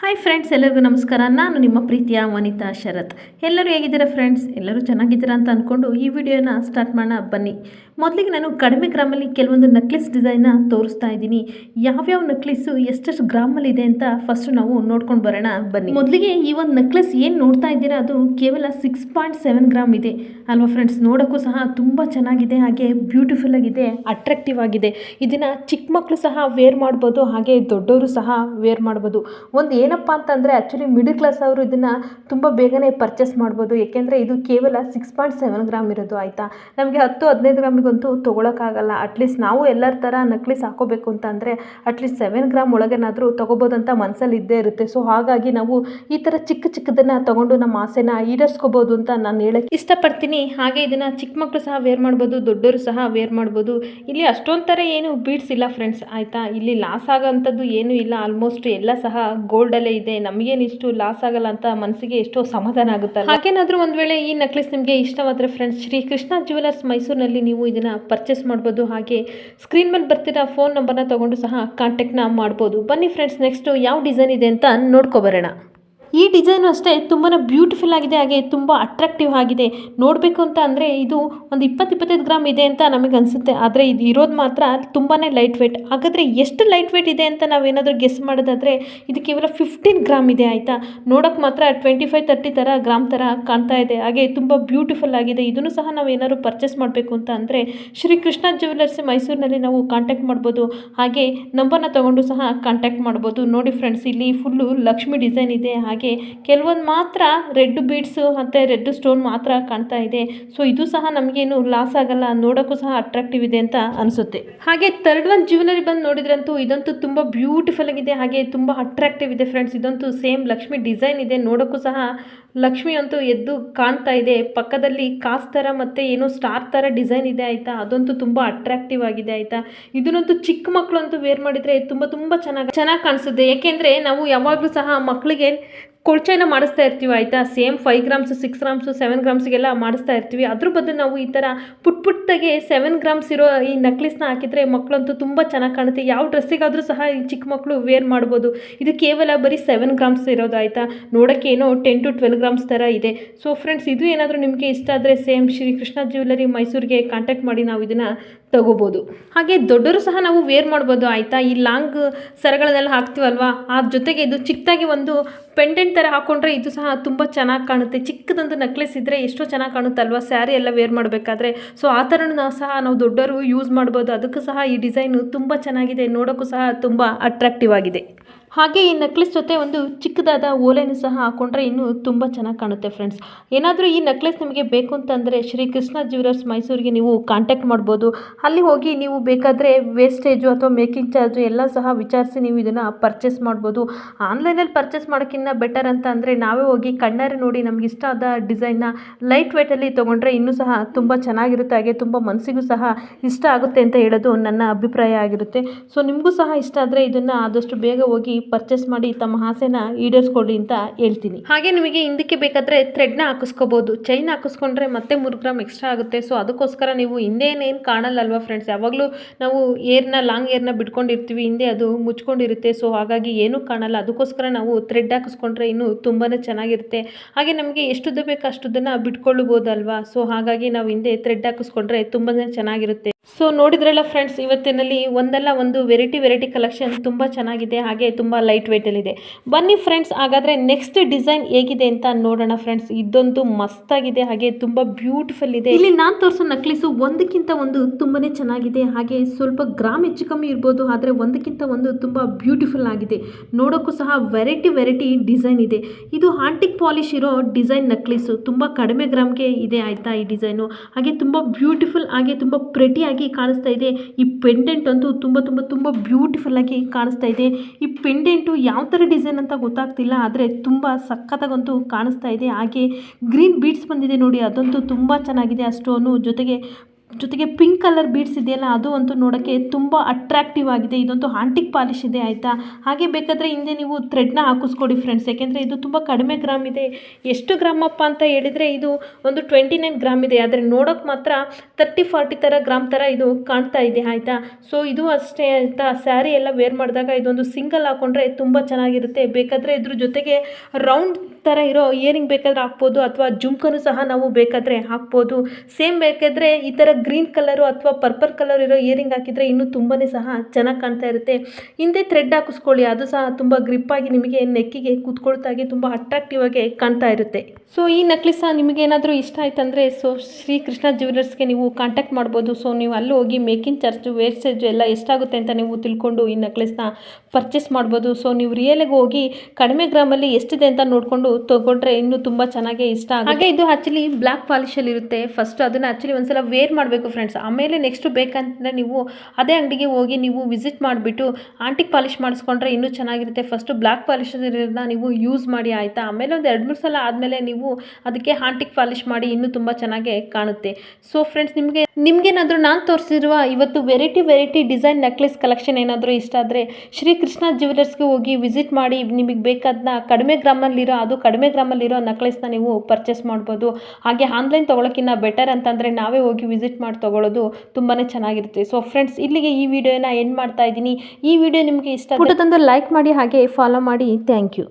Hi friends ಎಲ್ಲರಿಗೂ ನಮಸ್ಕಾರ. ನಾನು ನಿಮ್ಮ ಪ್ರೀತಿಯ ವನಿತಾ ಶರತ್. ಎಲ್ಲರೂ ಹೇಗಿದ್ದೀರಾ ಫ್ರೆಂಡ್ಸ್ ಎಲ್ಲರೂ ಚೆನ್ನಾಗಿದ್ದೀರಾ ಅಂತ ಅಂದ್ಕೊಂಡು ಈ ವಿಡಿಯೋನ ಸ್ಟಾರ್ಟ್ ಮಾಡೋಣ. ಬನ್ನಿ. ಮೊದಲಿಗೆ ನಾನು ಕಡಿಮೆ ಗ್ರಾಮಲ್ಲಿ ಕೆಲವೊಂದು ನಕ್ಲಿಸ್ ಡಿಸೈನ್ನ ತೋರಿಸ್ತಾ ಇದ್ದೀನಿ. ಯಾವ್ಯಾವ ನಕ್ಲಿಸ್ಸು ಎಷ್ಟೆಷ್ಟು ಗ್ರಾಮಲ್ಲಿ ಇದೆ ಅಂತ ಫಸ್ಟ್ ನಾವು ನೋಡ್ಕೊಂಡು ಬರೋಣ, ಬನ್ನಿ. ಮೊದಲಿಗೆ ಈ ಒಂದು ನಕ್ಲೆಸ್ ಏನು ನೋಡ್ತಾ ಇದ್ದೀರಾ, ಅದು ಕೇವಲ ಸಿಕ್ಸ್ ಪಾಯಿಂಟ್ ಸೆವೆನ್ ಗ್ರಾಮ್ ಇದೆ. ಅಲ್ವಾ ಫ್ರೆಂಡ್ಸ್ ನೋಡೋಕ್ಕೂ ಸಹ ತುಂಬ ಚೆನ್ನಾಗಿದೆ, ಹಾಗೆ ಬ್ಯೂಟಿಫುಲ್ ಆಗಿದೆ ಅಟ್ರಾಕ್ಟಿವ್ ಆಗಿದೆ. ಇದನ್ನು ಚಿಕ್ಕ ಮಕ್ಕಳು ಸಹ ವೇರ್ ಮಾಡ್ಬೋದು, ಹಾಗೆ ದೊಡ್ಡವರು ಸಹ ವೇರ್ ಮಾಡ್ಬೋದು. ಒಂದು ಏನಪ್ಪ ಅಂತಂದರೆ ಆ್ಯಕ್ಚುಲಿ ಮಿಡಲ್ ಕ್ಲಾಸ್ ಅವರು ಇದನ್ನು ತುಂಬ ಬೇಗನೆ ಪರ್ಚೇಸ್ ಮಾಡ್ಬೋದು. ಏಕೆಂದರೆ ಇದು ಕೇವಲ ಸಿಕ್ಸ್ ಪಾಯಿಂಟ್ ಸೆವೆನ್ ಗ್ರಾಮ್ ಇರೋದು, ಆಯಿತಾ? ನಮಗೆ ಹತ್ತು ಹದಿನೈದು ಗ್ರಾಮಿಗಂತೂ ತೊಗೊಳಕ್ಕಾಗಲ್ಲ. ಅಟ್ಲೀಸ್ಟ್ ನಾವು ಎಲ್ಲರ ಥರ ನಕ್ಲಿಸ್ ಸಾಕೋಬೇಕು ಅಂತ ಅಂದರೆ ಅಟ್ಲೀಸ್ಟ್ ಸೆವೆನ್ ಗ್ರಾಮ್ ಒಳಗೇನಾದರೂ ತೊಗೋಬೋದಂತ ಮನಸ್ಸಲ್ಲಿ ಇದ್ದೇ ಇರುತ್ತೆ. ಸೊ ಹಾಗಾಗಿ ನಾವು ಈ ಥರ ಚಿಕ್ಕ ಚಿಕ್ಕದನ್ನು ತೊಗೊಂಡು ನಮ್ಮ ಆಸೆನ ಈಡೇರಿಸ್ಕೋಬೋದು ಅಂತ ನಾನು ಹೇಳಕ್ಕೆ ಇಷ್ಟಪಡ್ತೀನಿ. ಹಾಗೆ ಇದನ್ನು ಚಿಕ್ಕ ಮಕ್ಕಳು ಸಹ ವೇರ್ ಮಾಡ್ಬೋದು ದೊಡ್ಡವರು ಸಹ ವೇರ್ ಮಾಡ್ಬೋದು. ಇಲ್ಲಿ ಅಷ್ಟೊಂದು ಥರ ಏನು ಬೀಡ್ಸ್ ಇಲ್ಲ ಫ್ರೆಂಡ್ಸ್ ಆಯಿತಾ? ಇಲ್ಲಿ ಲಾಸ್ ಆಗೋಂಥದ್ದು ಏನೂ ಇಲ್ಲ. ಆಲ್ಮೋಸ್ಟ್ ಎಲ್ಲ ಸಹ ಗೋಲ್ಡಲ್ಲೇ ಇದೆ. ನಮಗೇನು ಇಷ್ಟು ಲಾಸ್ ಆಗಲ್ಲ ಅಂತ ಮನಸ್ಸಿಗೆ ಎಷ್ಟೋ ಸಮಾಧಾನ ಆಗುತ್ತಲ್ಲ ಹಾಗೇನಾದರೂ ಒಂದು ವೇಳೆ ಈ ನಕ್ಲಿಸ್ ನಿಮಗೆ ಇಷ್ಟವಾದರೆ ಫ್ರೆಂಡ್ಸ್ ಶ್ರೀ ಕೃಷ್ಣ ಜ್ಯುವೆಲರ್ಸ್ ಮೈಸೂರಿನಲ್ಲಿ ನೀವು ಇದನ್ನು ಪರ್ಚೇಸ್ ಮಾಡ್ಬೋದು. ಹಾಗೆ ಸ್ಕ್ರೀನ್ ಮೇಲೆ ಬರ್ತಿರೋ ಫೋನ್ ನಂಬರ್ನ ತಗೊಂಡು ಸಹ ಕಾಂಟ್ಯಾಕ್ಟ್ನ ಮಾಡ್ಬೋದು. ಬನ್ನಿ ಫ್ರೆಂಡ್ಸ್ ನೆಕ್ಸ್ಟು ಯಾವ ಡಿಸೈನ್ ಇದೆ ಅಂತ ನೋಡ್ಕೊಬರೋಣ ಈ ಡಿಸೈನು ಅಷ್ಟೇ ತುಂಬಾ ಬ್ಯೂಟಿಫುಲ್ ಆಗಿದೆ, ಹಾಗೆ ತುಂಬ ಅಟ್ರಾಕ್ಟಿವ್ ಆಗಿದೆ. ನೋಡಬೇಕು ಅಂತ ಅಂದರೆ ಇದು ಒಂದು ಇಪ್ಪತ್ತು ಇಪ್ಪತ್ತೈದು ಗ್ರಾಮ್ ಇದೆ ಅಂತ ನಮಗೆ ಅನಿಸುತ್ತೆ. ಆದರೆ ಇದು ಇರೋದು ಮಾತ್ರ ತುಂಬಾ ಲೈಟ್ ವೇಟ್ ಹಾಗಾದರೆ ಎಷ್ಟು ಲೈಟ್ ವೇಟ್ ಇದೆ ಅಂತ ನಾವೇನಾದರೂ ಗೆಸ್ ಮಾಡೋದಾದರೆ ಇದು ಕೇವಲ ಫಿಫ್ಟೀನ್ ಗ್ರಾಮ್ ಇದೆ, ಆಯಿತಾ? ನೋಡೋಕ್ಕೆ ಮಾತ್ರ ಟ್ವೆಂಟಿ ಫೈವ್ ತರ್ಟಿ ಥರ ಗ್ರಾಮ್ ಥರ ಕಾಣ್ತಾ ಇದೆ. ಹಾಗೆ ತುಂಬ ಬ್ಯೂಟಿಫುಲ್ ಆಗಿದೆ. ಇದನ್ನು ಸಹ ನಾವು ಏನಾದರೂ ಪರ್ಚೇಸ್ ಮಾಡಬೇಕು ಅಂತ ಅಂದರೆ ಶ್ರೀ ಕೃಷ್ಣ ಜ್ಯುವೆಲರ್ಸ್ ಮೈಸೂರಿನಲ್ಲಿ ನಾವು ಕಾಂಟ್ಯಾಕ್ಟ್ ಮಾಡ್ಬೋದು. ಹಾಗೆ ನಂಬರ್ನ ತೊಗೊಂಡು ಸಹ ಕಾಂಟ್ಯಾಕ್ಟ್ ಮಾಡ್ಬೋದು. ನೋಡಿ ಫ್ರೆಂಡ್ಸ್ ಇಲ್ಲಿ ಫುಲ್ಲು ಲಕ್ಷ್ಮಿ ಡಿಸೈನ್ ಇದೆ. ಹಾಗೆ ಕೆಲವೊಂದು ಮಾತ್ರ ರೆಡ್ ಬೀಡ್ಸು ಮತ್ತು ರೆಡ್ ಸ್ಟೋನ್ ಮಾತ್ರ ಕಾಣ್ತಾ ಇದೆ. ಸೊ ಇದು ಸಹ ನಮಗೇನು ಲಾಸ್ ಆಗಲ್ಲ, ನೋಡೋಕ್ಕೂ ಸಹ ಅಟ್ರಾಕ್ಟಿವ್ ಇದೆ ಅಂತ ಅನಿಸುತ್ತೆ. ಹಾಗೆ ತರ್ಡ್ ಒನ್ ಜ್ಯುವೆಲರಿ ಬಂದು ನೋಡಿದ್ರಂತೂ ಇದಂತೂ ತುಂಬ ಬ್ಯೂಟಿಫುಲ್ ಆಗಿದೆ, ಹಾಗೆ ತುಂಬ ಅಟ್ರಾಕ್ಟಿವ್ ಇದೆ ಫ್ರೆಂಡ್ಸ್ ಇದಂತೂ ಸೇಮ್ ಲಕ್ಷ್ಮಿ ಡಿಸೈನ್ ಇದೆ, ನೋಡೋಕ್ಕೂ ಸಹ ಲಕ್ಷ್ಮಿ ಅಂತೂ ಎದ್ದು ಕಾಣ್ತಾ ಇದೆ. ಪಕ್ಕದಲ್ಲಿ ಕಾಸ್ ಥರ ಮತ್ತು ಏನೋ ಸ್ಟಾರ್ ಥರ ಡಿಸೈನ್ ಇದೆ ಆಯಿತಾ, ಅದಂತೂ ತುಂಬ ಅಟ್ರಾಕ್ಟಿವ್ ಆಗಿದೆ ಆಯಿತಾ. ಇದನ್ನಂತೂ ಚಿಕ್ಕ ಮಕ್ಕಳು ಅಂತೂ ವೇರ್ ಮಾಡಿದರೆ ತುಂಬ ತುಂಬ ಚೆನ್ನಾಗಿ ಚೆನ್ನಾಗಿ ಕಾಣಿಸುತ್ತೆ. ಏಕೆಂದರೆ ನಾವು ಯಾವಾಗಲೂ ಸಹ ಮಕ್ಕಳಿಗೆ ಕೊಳ್ಚೆನ ಮಾಡಿಸ್ತಾ ಇರ್ತೀವಿ, ಆಯಿತಾ? Same five grams six grams seven ಗ್ರಾಮ್ಸ್ಗೆಲ್ಲ ಮಾಡಿಸ್ತಾ ಇರ್ತೀವಿ. ಅದ್ರ ಬದಲು ನಾವು ಈ ಥರ ಪುಟ್ ಪುಟ್ಟಾಗೆ ಸೆವೆನ್ ಗ್ರಾಮ್ಸ್ ಇರೋ ಈ ನಕ್ಲಿಸ್ನ ಹಾಕಿದರೆ ಮಕ್ಕಳಂತೂ ತುಂಬ ಚೆನ್ನಾಗಿ ಕಾಣುತ್ತೆ. ಯಾವ ಡ್ರೆಸ್ಸಿಗಾದರೂ ಸಹ ಈ ಚಿಕ್ಕ ಮಕ್ಕಳು ವೇರ್ ಮಾಡ್ಬೋದು. ಇದು ಕೇವಲ ಬರೀ ಸೆವೆನ್ ಗ್ರಾಮ್ಸ್ ಇರೋದು, ಆಯಿತಾ? ನೋಡೋಕ್ಕೇನೋ ಟೆನ್ ಟು ಟ್ವೆಲ್ ಗ್ರಾಮ್ಸ್ ಥರ ಇದೆ. ಸೊ ಫ್ರೆಂಡ್ಸ್ ಇದು ಏನಾದರೂ ನಿಮಗೆ ಇಷ್ಟ ಆದರೆ ಸೇಮ್ ಶ್ರೀ ಕೃಷ್ಣ ಜ್ಯುವೆಲರಿ ಮೈಸೂರಿಗೆ ಕಾಂಟ್ಯಾಕ್ಟ್ ಮಾಡಿ ನಾವು ಇದನ್ನು ತಗೋಬೋದು. ಹಾಗೆ ದೊಡ್ಡವರು ಸಹ ನಾವು ವೇರ್ ಮಾಡ್ಬೋದು, ಆಯಿತಾ? ಈ ಲಾಂಗ್ ಸರಗಳನ್ನೆಲ್ಲ ಹಾಕ್ತೀವಲ್ವಾ? ಆ ಜೊತೆಗೆ ಇದು ಚಿಕ್ಕದಾಗಿ ಒಂದು ಪೆಂಡೆಂಟ್ ಥರ ಹಾಕ್ಕೊಂಡ್ರೆ ಇದು ಸಹ ತುಂಬ ಚೆನ್ನಾಗಿ ಕಾಣುತ್ತೆ. ಚಿಕ್ಕದೊಂದು ನೆಕ್ಲೆಸ್ ಇದ್ದರೆ ಎಷ್ಟೋ ಚೆನ್ನಾಗಿ ಕಾಣುತ್ತಲ್ವಾ? ಸ್ಯಾರಿ ಎಲ್ಲ ವೇರ್ ಮಾಡಬೇಕಾದ್ರೆ. ಸೊ ಆ ಥರ ನಾವು ಸಹ ನಾವು ದೊಡ್ಡವರು ಯೂಸ್ ಮಾಡ್ಬೋದು. ಅದಕ್ಕೂ ಸಹ ಈ ಡಿಸೈನು ತುಂಬ ಚೆನ್ನಾಗಿದೆ. ನೋಡೋಕ್ಕೂ ಸಹ ತುಂಬ ಅಟ್ರಾಕ್ಟಿವ್ ಆಗಿದೆ. ಹಾಗೆ ಈ ನೆಕ್ಲೆಸ್ ಜೊತೆ ಒಂದು ಚಿಕ್ಕದಾದ ಓಲೆಯನ್ನು ಸಹ ಹಾಕೊಂಡ್ರೆ ಇನ್ನೂ ತುಂಬ ಚೆನ್ನಾಗಿ ಕಾಣುತ್ತೆ ಫ್ರೆಂಡ್ಸ್ ಏನಾದರೂ ಈ ನೆಕ್ಲೆಸ್ ನಿಮಗೆ ಬೇಕು ಅಂತಂದರೆ ಶ್ರೀ ಕೃಷ್ಣ ಜ್ಯುವೆಲರ್ಸ್ ಮೈಸೂರಿಗೆ ನೀವು ಕಾಂಟ್ಯಾಕ್ಟ್ ಮಾಡ್ಬೋದು. ಅಲ್ಲಿ ಹೋಗಿ ನೀವು ಬೇಕಾದರೆ ವೇಸ್ಟೇಜು ಅಥವಾ ಮೇಕಿಂಗ್ ಚಾರ್ಜು ಎಲ್ಲ ಸಹ ವಿಚಾರಿಸಿ ನೀವು ಇದನ್ನು ಪರ್ಚೇಸ್ ಮಾಡ್ಬೋದು. ಆನ್ಲೈನಲ್ಲಿ ಪರ್ಚೇಸ್ ಮಾಡೋಕ್ಕಿಂತ ಬೆಟರ್ ಅಂತ ಅಂದರೆ ನಾವೇ ಹೋಗಿ ಕಣ್ಣಾರೆ ನೋಡಿ ನಮ್ಗೆ ಇಷ್ಟ ಆದ ಡಿಸೈನ್ನ ಲೈಟ್ ವೇಟಲ್ಲಿ ತೊಗೊಂಡ್ರೆ ಇನ್ನೂ ಸಹ ತುಂಬ ಚೆನ್ನಾಗಿರುತ್ತೆ. ಹಾಗೆ ತುಂಬ ಮನಸ್ಸಿಗೂ ಸಹ ಇಷ್ಟ ಆಗುತ್ತೆ ಅಂತ ಹೇಳೋದು ನನ್ನ ಅಭಿಪ್ರಾಯ ಆಗಿರುತ್ತೆ. ಸೊ ನಿಮಗೂ ಸಹ ಇಷ್ಟ ಆದರೆ ಇದನ್ನು ಆದಷ್ಟು ಬೇಗ ಹೋಗಿ ಪರ್ಚೇಸ್ ಮಾಡಿ ತಮ್ಮ ಆಸೆನ ಈಡೇರಿಸ್ಕೊಳ್ಳಿ ಅಂತ ಹೇಳ್ತೀನಿ. ಹಾಗೆ ನಿಮಗೆ ಹಿಂದಕ್ಕೆ ಬೇಕಾದರೆ ಥ್ರೆಡ್ನ ಹಾಕಿಸ್ಕೋಬೋದು. ಚೈನ್ ಹಾಕಿಸ್ಕೊಂಡ್ರೆ ಮತ್ತೆ ಮೂರು ಗ್ರಾಮ್ ಎಕ್ಸ್ಟ್ರಾ ಆಗುತ್ತೆ. ಸೊ ಅದಕ್ಕೋಸ್ಕರ ನೀವು ಹಿಂದೇನೇನು ಕಾಣಲ್ಲ ಅಲ್ವಾ ಫ್ರೆಂಡ್ಸ್ ಯಾವಾಗಲೂ ನಾವು ಏರ್ನ ಲಾಂಗ್ ಏರ್ನ ಬಿಟ್ಕೊಂಡಿರ್ತೀವಿ. ಹಿಂದೆ ಅದು ಮುಚ್ಕೊಂಡಿರುತ್ತೆ. ಸೊ ಹಾಗಾಗಿ ಏನೂ ಕಾಣಲ್ಲ. ಅದಕ್ಕೋಸ್ಕರ ನಾವು ಥ್ರೆಡ್ ಹಾಕಿಸ್ಕೊಂಡ್ರೆ ಇನ್ನೂ ತುಂಬಾ ಚೆನ್ನಾಗಿರುತ್ತೆ. ಹಾಗೆ ನಮಗೆ ಎಷ್ಟುದ್ದು ಬೇಕು ಅಷ್ಟುದನ್ನು ಬಿಟ್ಕೊಳ್ಳಬಹುದಲ್ವಾ ಸೊ ಹಾಗಾಗಿ ನಾವು ಹಿಂದೆ ಥ್ರೆಡ್ ಹಾಕಿಸ್ಕೊಂಡ್ರೆ ತುಂಬಾ ಚೆನ್ನಾಗಿರುತ್ತೆ. ಸೊ ನೋಡಿದ್ರಲ್ಲ ಫ್ರೆಂಡ್ಸ್ ಇವತ್ತಿನಲ್ಲಿ ಒಂದಲ್ಲ ಒಂದು ವೆರೈಟಿ ವೆರೈಟಿ ಕಲೆಕ್ಷನ್ ತುಂಬ ಚೆನ್ನಾಗಿದೆ, ಹಾಗೆ ತುಂಬ ಲೈಟ್ ವೆಯ್ಟಲ್ಲಿದೆ ಬನ್ನಿ ಫ್ರೆಂಡ್ಸ್ ಹಾಗಾದರೆ ನೆಕ್ಸ್ಟ್ ಡಿಸೈನ್ ಹೇಗಿದೆ ಅಂತ ನೋಡೋಣ ಫ್ರೆಂಡ್ಸ್ ಇದೊಂದು ಮಸ್ತಾಗಿದೆ ಹಾಗೆ ತುಂಬ ಬ್ಯೂಟಿಫುಲ್ ಇದೆ. ಇಲ್ಲಿ ನಾನು ತೋರಿಸೋ ನಕ್ಲಿಸು ಒಂದಕ್ಕಿಂತ ಒಂದು ತುಂಬಾನೇ ಚೆನ್ನಾಗಿದೆ, ಹಾಗೆ ಸ್ವಲ್ಪ ಗ್ರಾಮ್ ಹೆಚ್ಚು ಕಮ್ಮಿ ಇರ್ಬೋದು, ಆದರೆ ಒಂದಕ್ಕಿಂತ ಒಂದು ತುಂಬ ಬ್ಯೂಟಿಫುಲ್ ಆಗಿದೆ. ನೋಡೋಕ್ಕೂ ಸಹ ವೆರೈಟಿ ವೆರೈಟಿ ಡಿಸೈನ್ ಇದೆ. ಇದು ಆಂಟಿಕ್ ಪಾಲಿಶ್ ಇರೋ ಡಿಸೈನ್ ನಕ್ಲಿಸು ತುಂಬ ಕಡಿಮೆ ಗ್ರಾಮ್ಗೆ ಇದೆ ಆಯಿತಾ ಈ ಡಿಸೈನು ಹಾಗೆ ತುಂಬ ಬ್ಯೂಟಿಫುಲ್ ಹಾಗೆ ತುಂಬ ಪ್ರೆಟಿ ಆಗಿ ಕಾಣಿಸ್ತಾ ಇದೆ. ಈ ಪೆಂಡೆಂಟ್ ಅಂತೂ ತುಂಬ ತುಂಬ ತುಂಬ ಬ್ಯೂಟಿಫುಲ್ ಆಗಿ ಕಾಣಿಸ್ತಾ ಇದೆ. ಈ ಪೆಂಡೆಂಟು ಯಾವ ಥರ ಡಿಸೈನ್ ಅಂತ ಗೊತ್ತಾಗ್ತಿಲ್ಲ, ಆದರೆ ತುಂಬ ಸಖತ್ತಾಗಂತೂ ಕಾಣಿಸ್ತಾ ಇದೆ. ಹಾಗೆ ಗ್ರೀನ್ ಬೀಡ್ಸ್ ಬಂದಿದೆ ನೋಡಿ, ಅದಂತೂ ತುಂಬ ಚೆನ್ನಾಗಿದೆ. ಆ ಸ್ಟೋನು ಜೊತೆಗೆ ಜೊತೆಗೆ ಪಿಂಕ್ ಕಲರ್ ಬೀಡ್ಸ್ ಇದೆಯಲ್ಲ, ಅದು ಅಂತೂ ನೋಡೋಕ್ಕೆ ತುಂಬ ಅಟ್ರಾಕ್ಟಿವ್ ಆಗಿದೆ. ಇದಂತೂ ಆಂಟಿಕ್ ಪಾಲಿಶ್ ಇದೆ, ಆಯಿತಾ? ಹಾಗೆ ಬೇಕಾದರೆ ಹಿಂದೆ ನೀವು ಥ್ರೆಡ್ನ ಹಾಕಿಸ್ಕೊಡಿ ಫ್ರೆಂಡ್ಸ್ ಯಾಕೆಂದರೆ ಇದು ತುಂಬ ಕಡಿಮೆ ಗ್ರಾಮ್ ಇದೆ. ಎಷ್ಟು ಗ್ರಾಮ್ ಅಪ್ಪ ಅಂತ ಹೇಳಿದರೆ ಇದು ಒಂದು ಟ್ವೆಂಟಿ ನೈನ್ ಗ್ರಾಮ್ ಇದೆ. ಆದರೆ ನೋಡೋಕ್ಕೆ ಮಾತ್ರ ತರ್ಟಿ ಫಾರ್ಟಿ ಥರ ಗ್ರಾಮ್ ಥರ ಇದು ಕಾಣ್ತಾ ಇದೆ, ಆಯಿತಾ? ಸೊ ಇದು ಅಷ್ಟೇ, ಆಯಿತಾ? ಸ್ಯಾರಿ ಎಲ್ಲ ವೇರ್ ಮಾಡಿದಾಗ ಇದೊಂದು ಸಿಂಗಲ್ ಹಾಕೊಂಡ್ರೆ ತುಂಬ ಚೆನ್ನಾಗಿರುತ್ತೆ. ಬೇಕಾದರೆ ಇದ್ರ ಜೊತೆಗೆ ರೌಂಡ್ ಥರ ಇರೋ ಇಯರಿಂಗ್ ಬೇಕಾದ್ರೆ ಹಾಕ್ಬೋದು ಅಥವಾ ಜುಮ್ಕನು ಸಹ ನಾವು ಬೇಕಾದರೆ ಹಾಕ್ಬೋದು. ಸೇಮ್ ಬೇಕಾದರೆ ಈ ಥರ ಗ್ರೀನ್ ಕಲರು ಅಥವಾ ಪರ್ಪಲ್ ಕಲರ್ ಇರೋ ಇಯರಿಂಗ್ ಹಾಕಿದರೆ ಇನ್ನೂ ತುಂಬಾ ಸಹ ಚೆನ್ನಾಗಿ ಕಾಣ್ತಾ ಇರುತ್ತೆ. ಹಿಂದೆ ಥ್ರೆಡ್ ಹಾಕಿಸ್ಕೊಳ್ಳಿ, ಅದು ಸಹ ತುಂಬ ಗ್ರಿಪ್ಪಾಗಿ ನಿಮಗೆ ನೆಕ್ಕಿಗೆ ಕೂತ್ಕೊಳ್ತಾಗೆ ತುಂಬ ಅಟ್ರಾಕ್ಟಿವ್ ಆಗಿ ಕಾಣ್ತಾ ಇರುತ್ತೆ. ಸೊ ಈ ನೆಕ್ಲೆಸ್ ನಿಮಗೆ ಏನಾದರೂ ಇಷ್ಟ ಆಯ್ತಂದರೆ ಸೊ ಶ್ರೀ ಕೃಷ್ಣ ಜ್ಯುವೆಲರ್ಸ್ಗೆ ನೀವು ಕಾಂಟ್ಯಾಕ್ಟ್ ಮಾಡ್ಬೋದು. ಸೊ ನೀವು ಅಲ್ಲಿ ಹೋಗಿ ಮೇಕಿಂಗ್ ಚಾರ್ಜು ವೇಸ್ಟೇಜ್ ಎಲ್ಲ ಎಷ್ಟಾಗುತ್ತೆ ಅಂತ ನೀವು ತಿಳ್ಕೊಂಡು ಈ ನೆಕ್ಲೆಸ್ನ ಪರ್ಚೇಸ್ ಮಾಡ್ಬೋದು. ಸೊ ನೀವು ರಿಯಲಿಗೆ ಹೋಗಿ ಕಡಿಮೆ ಗ್ರಾಮಲ್ಲಿ ಎಷ್ಟಿದೆ ಅಂತ ನೋಡಿಕೊಂಡು ತೊಗೊಂಡ್ರೆ ಇನ್ನೂ ತುಂಬ ಚೆನ್ನಾಗಿ ಇಷ್ಟ ಆಗುತ್ತೆ. ಹಾಗೆ ಇದು ಆ್ಯಕ್ಚುಲಿ ಬ್ಲ್ಯಾಕ್ ಪಾಲಿಶಲ್ಲಿ ಇರುತ್ತೆ. ಫಸ್ಟ್ ಅದನ್ನು ಆ್ಯಕ್ಚುಲಿ ಒಂದ್ಸಲ ವೇರ್ ಮಾಡಬೇಕು ಫ್ರೆಂಡ್ಸ್ ಆಮೇಲೆ ನೆಕ್ಸ್ಟ್ ಬೇಕಂತಂದರೆ ನೀವು ಅದೇ ಅಂಗಡಿಗೆ ಹೋಗಿ ನೀವು ವಿಸಿಟ್ ಮಾಡಿಬಿಟ್ಟು ಆಂಟಿಕ್ ಪಾಲಿಶ್ ಮಾಡಿಸ್ಕೊಂಡ್ರೆ ಇನ್ನೂ ಚೆನ್ನಾಗಿರುತ್ತೆ. ಫಸ್ಟು ಬ್ಲ್ಯಾಕ್ ಇರೋದನ್ನ ನೀವು ಯೂಸ್ ಮಾಡಿ ಆಯಿತಾ? ಆಮೇಲೆ ಒಂದು ಎರಡು ಮೂರು ಸಲ ಆದಮೇಲೆ ನೀವು ಅದಕ್ಕೆ ಆಂಟಿಕ್ ಪಾಲಿಶ್ ಮಾಡಿ ಇನ್ನೂ ತುಂಬ ಚೆನ್ನಾಗಿ ಕಾಣುತ್ತೆ. ಸೊ ಫ್ರೆಂಡ್ಸ್ ನಿಮಗೆ ನಿಮಗೇನಾದರೂ ನಾನು ತೋರಿಸಿರುವ ಇವತ್ತು variety variety design necklace collection ಏನಾದರೂ ಇಷ್ಟ ಆದರೆ ಶ್ರೀ ಕೃಷ್ಣ ಜ್ಯುವೆಲರ್ಸ್ಗೆ ಹೋಗಿ ವಿಸಿಟ್ ಮಾಡಿ ನಿಮಗೆ ಬೇಕಾದನ್ನ ಕಡಿಮೆ ಗ್ರಾಮಲ್ಲಿರೋ, ಅದು ಕಡಿಮೆ ಗ್ರಾಮಲ್ಲಿರೋ ನೆಕ್ಲೆಸ್ನ ನೀವು ಪರ್ಚೇಸ್ ಮಾಡ್ಬೋದು. ಹಾಗೆ ಆನ್ಲೈನ್ ತೊಗೊಳಕ್ಕಿಂತ ಬೆಟರ್ ಅಂತಂದರೆ ನಾವೇ ಹೋಗಿ ವಿಸಿಟ್ ಮಾಡಿ ತೊಗೊಳ್ಳೋದು ತುಂಬಾ ಚೆನ್ನಾಗಿರುತ್ತೆ. ಸೊ ಫ್ರೆಂಡ್ಸ್ ಇಲ್ಲಿಗೆ ಈ ವಿಡಿಯೋನ ಎಂಡ್ ಮಾಡ್ತಾ ಇದ್ದೀನಿ. ಈ ವಿಡಿಯೋ ನಿಮಗೆ ಇಷ್ಟ ಪುಟದೊಂದು ಲೈಕ್ ಮಾಡಿ, ಹಾಗೆ ಫಾಲೋ ಮಾಡಿ. Thank you